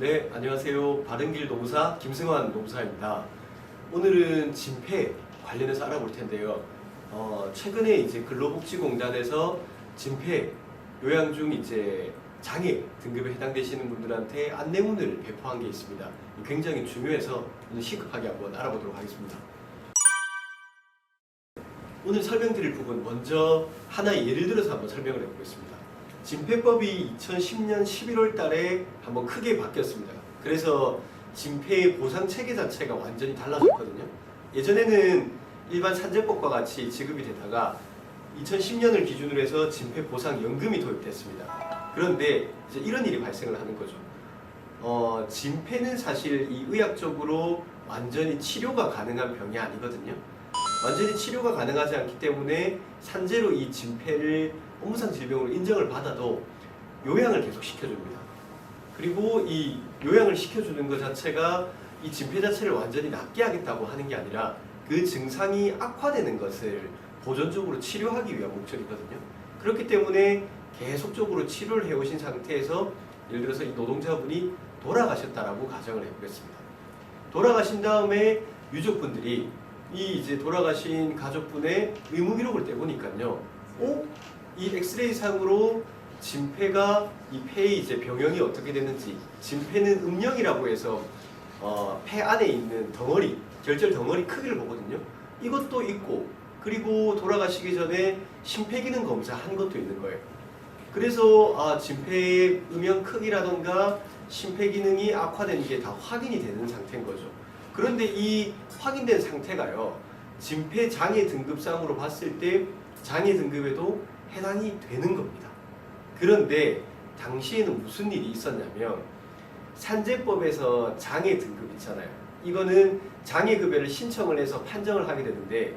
네, 안녕하세요. 바른길 노무사 김승환 노무사입니다. 오늘은 진폐 관련해서 알아볼 텐데요. 어, 최근에 이제 근로복지공단에서 진폐 요양 중 이제 장애 등급에 해당되시는 분들한테 안내문을 배포한 게 있습니다. 굉장히 중요해서 오늘 시급하게 한번 알아보도록 하겠습니다. 오늘 설명드릴 부분 먼저 하나의 예를 들어서 한번 설명을 해보겠습니다. 진폐법이 2010년 11월 달에 한번 크게 바뀌었습니다. 그래서 진폐의 보상 체계 자체가 완전히 달라졌거든요. 예전에는 일반 산재법과 같이 지급이 되다가 2010년을 기준으로 해서 진폐 보상 연금이 도입됐습니다. 그런데 이제 이런 일이 발생을 하는 거죠. 어, 진폐는 사실 이 의학적으로 완전히 치료가 가능한 병이 아니거든요. 완전히 치료가 가능하지 않기 때문에 산재로 이 진폐를 업무상 질병으로 인정을 받아도 요양을 계속 시켜줍니다. 그리고 이 요양을 시켜주는 것 자체가 이 진폐 자체를 완전히 낫게 하겠다고 하는 게 아니라 그 증상이 악화되는 것을 보존적으로 치료하기 위한 목적이거든요. 그렇기 때문에 계속적으로 치료를 해오신 상태에서 예를 들어서 이 노동자분이 돌아가셨다라고 가정을 해보겠습니다. 돌아가신 다음에 유족분들이 이 이제 돌아가신 가족분의 의무 기록을 떼보니까요. 어? 이 엑스레이 상으로 진폐가 이 폐의 이제 병형이 어떻게 됐는지 진폐는 음영이라고 해서 어, 폐 안에 있는 덩어리 결절 덩어리 크기를 보거든요. 이것도 있고 그리고 돌아가시기 전에 심폐기능 검사 한 것도 있는 거예요. 그래서 아, 진폐의 음영 크기라던가 심폐기능이 악화된 게 다 확인이 되는 상태인 거죠. 그런데 이 확인된 상태가요. 진폐 장애 등급상으로 봤을 때 장애 등급에도 해당이 되는 겁니다. 그런데 당시에는 무슨 일이 있었냐면 산재법에서 장애 등급 있잖아요. 이거는 장애 급여를 신청을 해서 판정을 하게 되는데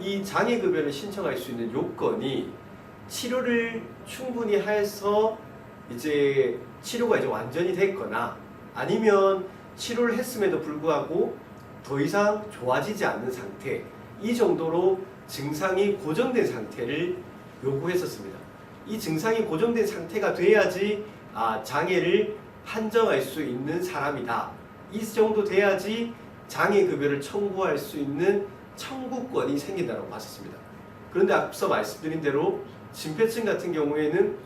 이 장애 급여를 신청할 수 있는 요건이 치료를 충분히 해서 이제 치료가 이제 완전히 됐거나 아니면 치료를 했음에도 불구하고 더 이상 좋아지지 않는 상태 이 정도로 증상이 고정된 상태를 요구했었습니다. 이 증상이 고정된 상태가 돼야지 아, 장애를 판정할 수 있는 사람이다. 이 정도 돼야지 장애 급여를 청구할 수 있는 청구권이 생긴다고 봤었습니다. 그런데 앞서 말씀드린 대로 진폐증 같은 경우에는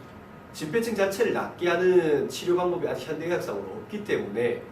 진폐증 자체를 낫게 하는 치료 방법이 아직 현대의학상으로 없기 때문에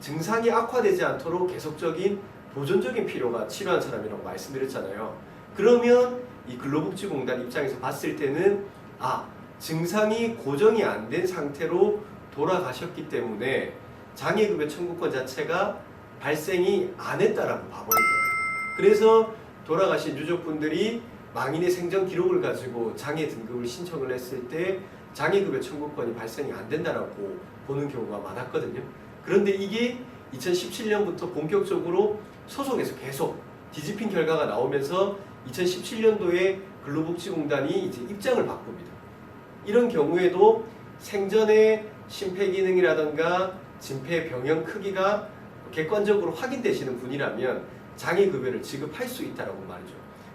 증상이 악화되지 않도록 계속적인 보존적인 필요가 치료한 사람이라고 말씀드렸잖아요. 그러면 이 근로복지공단 입장에서 봤을 때는 아 증상이 고정이 안 된 상태로 돌아가셨기 때문에 장애급여 청구권 자체가 발생이 안 했다라고 봐버린 거예요. 그래서 돌아가신 유족분들이 망인의 생전 기록을 가지고 장애 등급을 신청을 했을 때 장애급여 청구권이 발생이 안 된다라고 보는 경우가 많았거든요. 그런데 이게 2017년부터 본격적으로 소속에서 계속 뒤집힌 결과가 나오면서 2017년도에 근로복지공단이 이제 입장을 바꿉니다. 이런 경우에도 생전에 심폐 기능이라던가 진폐 병형 크기가 객관적으로 확인되시는 분이라면 장애 급여를 지급할 수 있다라고 말이죠.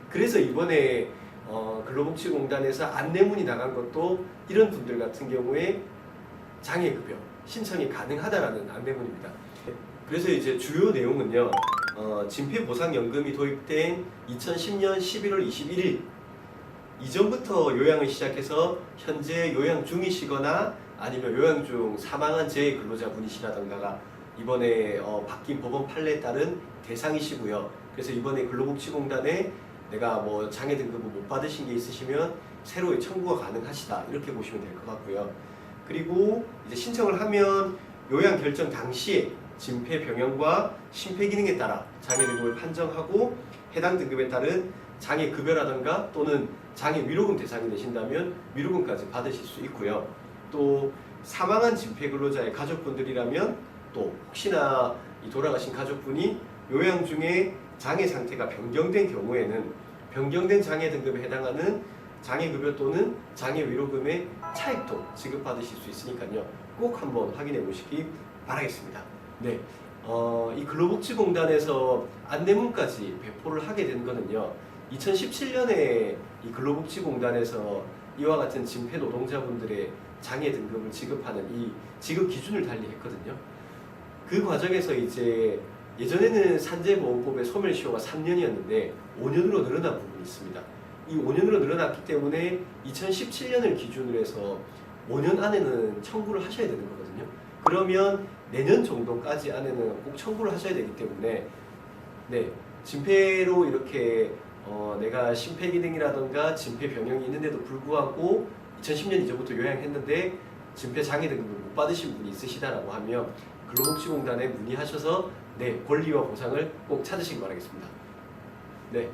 그래서 이번에 어, 근로복지공단에서 안내문이 나간 것도 이런 분들 같은 경우에 장애급여 신청이 가능하다라는 안내문입니다. 그래서 이제 주요 내용은요. 어, 진폐보상연금이 도입된 2010년 11월 21일 이전부터 요양을 시작해서 현재 요양 중이시거나 아니면 요양 중 사망한 재 근로자분이시라던가가 이번에 어, 바뀐 법원 판례에 따른 대상이시고요. 그래서 이번에 근로복지공단에 내가 뭐 장애 등급을 못 받으신 게 있으시면 새로 청구가 가능하시다 이렇게 보시면 될 것 같고요. 그리고 이제 신청을 하면 요양 결정 당시에 진폐 병형과 심폐 기능에 따라 장애 등급을 판정하고 해당 등급에 따른 장애 급여라든가 또는 장애 위로금 대상이 되신다면 위로금까지 받으실 수 있고요. 또 사망한 진폐 근로자의 가족분들이라면 또 혹시나 이 돌아가신 가족분이 요양 중에 장애 상태가 변경된 경우에는 변경된 장애 등급에 해당하는 장애급여 또는 장애 위로금의 차액도 지급받으실 수 있으니까요. 꼭 한번 확인해 보시기 바라겠습니다. 네. 어, 이 근로복지공단에서 안내문까지 배포를 하게 된 거는요. 2017년에 이 근로복지공단에서 이와 같은 진폐 노동자분들의 장애 등급을 지급하는 이 지급 기준을 달리 했거든요. 그 과정에서 이제 예전에는 산재보험법의 소멸시효가 3년이었는데 5년으로 늘어난 부분이 있습니다. 이 5년으로 늘어났기 때문에 2017년을 기준으로 해서 5년 안에는 청구를 하셔야 되는 거거든요. 그러면 내년 정도까지 안에는 꼭 청구를 하셔야 되기 때문에 네 진폐로 이렇게 어, 내가 심폐 기능이라던가 진폐 병형이 있는데도 불구하고 2010년 이전부터 요양했는데 진폐 장애 등급을 못 받으신 분이 있으시다라고 하면 근로복지공단에 문의하셔서 네 권리와 보상을 꼭 찾으시기 바라겠습니다. 네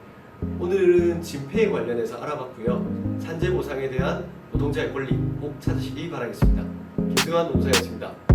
오늘은 진폐에 관련해서 알아봤고요 산재 보상에 대한 노동자의 권리 꼭 찾으시기 바라겠습니다. 김승환 노무사였습니다.